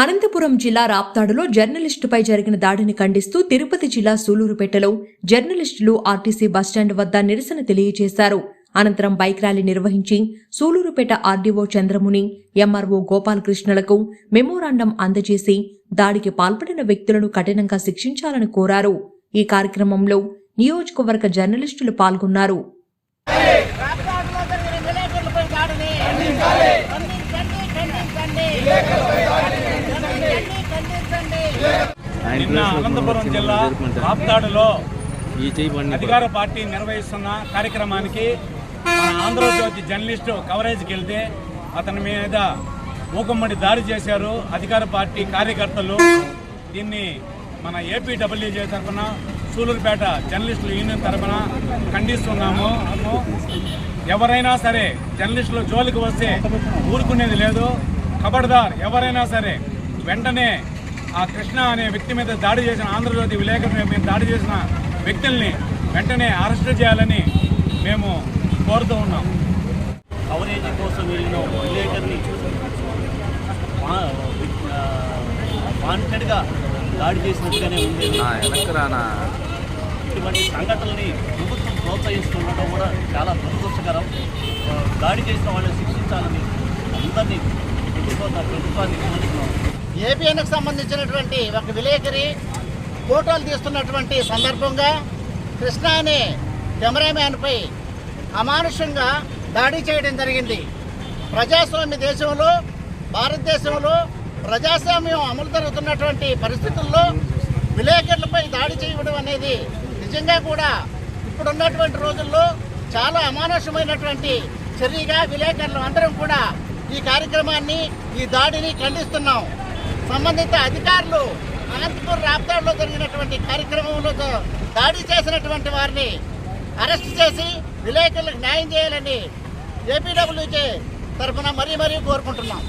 అనంతపురం జిల్లా రాప్తాడులో జర్నలిస్టుపై జరిగిన దాడిని ఖండిస్తూ తిరుపతి జిల్లా సూలూరుపేటలో జర్నలిస్టులు ఆర్టీసీ బస్టాండ్ వద్ద నిరసన తెలియజేశారు. అనంతరం బైక్ ర్యాలీ నిర్వహించి సూలూరుపేట ఆర్డీఓ చంద్రముని ఎంఆర్ఓ గోపాలకృష్ణలకు మెమోరాండం అందజేసి దాడికి పాల్పడిన వ్యక్తులను కఠినంగా శిక్షించాలని కోరారు. ఈ కార్యక్రమంలో నియోజకవర్గ జర్నలిస్టులు పాల్గొన్నారు. రాష్ట్రాల్లో ఖండించండి. నిన్న అనంతపురం జిల్లా బండి అధికార పార్టీ నిర్వహిస్తున్న కార్యక్రమానికి మన ఆంధ్రజ్యోతి జర్నలిస్టు కవరేజ్కి వెళ్తే అతని మీద మూకుమ్మడి దాడి చేశారు అధికార పార్టీ కార్యకర్తలు. దీన్ని మన ఏపీడబ్ల్యూజే తరఫున సూలూరుపేట జర్నలిస్టుల యూనియన్ తరఫున ఖండిస్తున్నాము. ఎవరైనా సరే జర్నలిస్టులు జోలికి వస్తే ఊరుకునేది లేదు. ఖబర్దార్ ఎవరైనా సరే వెంటనే ఆ కృష్ణ అనే వ్యక్తి మీద దాడి చేసిన ఆంధ్రజ్యోతి విలేకరుల మీద దాడి చేసిన వ్యక్తుల్ని వెంటనే అరెస్ట్ చేయాలని మేము కోరుతూ ఉన్నాం. కవరేజ్ కోసం వెళ్ళిన విలేకరిని వాంటెడ్గా దాడి చేసినట్టుగానే ఉంది. ఇటువంటి సంఘటనల్ని ప్రభుత్వం ప్రోత్సహిస్తుండటం కూడా చాలా దురదృష్టకరం. దాడి చేసిన వాళ్ళని శిక్షించాలని అందరినీ ప్రభుత్వం ప్రభుత్వాన్ని కోరుతున్నాం ఏబిఎన్కు సంబంధించినటువంటి ఒక విలేకరి ఫోటోలు తీస్తున్నటువంటి సందర్భంగా కృష్ణ అనే కెమెరామ్యాన్పై అమానుషంగా దాడి చేయడం జరిగింది. ప్రజాస్వామ్య దేశంలో భారతదేశంలో ప్రజాస్వామ్యం అమలు జరుగుతున్నటువంటి పరిస్థితుల్లో విలేకరులపై దాడి చేయడం అనేది నిజంగా కూడా ఇప్పుడున్నటువంటి రోజుల్లో చాలా అమానుషమైనటువంటి చర్యగా విలేకరులు అందరం కూడా ఈ కార్యక్రమాన్ని ఈ దాడిని ఖండిస్తున్నాం. సంబంధిత అధికారులు అనంతపూర్ రాప్తాడులో జరిగినటువంటి కార్యక్రమంలో దాడి చేసినటువంటి వారిని అరెస్ట్ చేసి విలేకరులకు న్యాయం చేయాలని ఏపీడబ్ల్యూజే తరఫున మరీ మరీ కోరుకుంటున్నాం.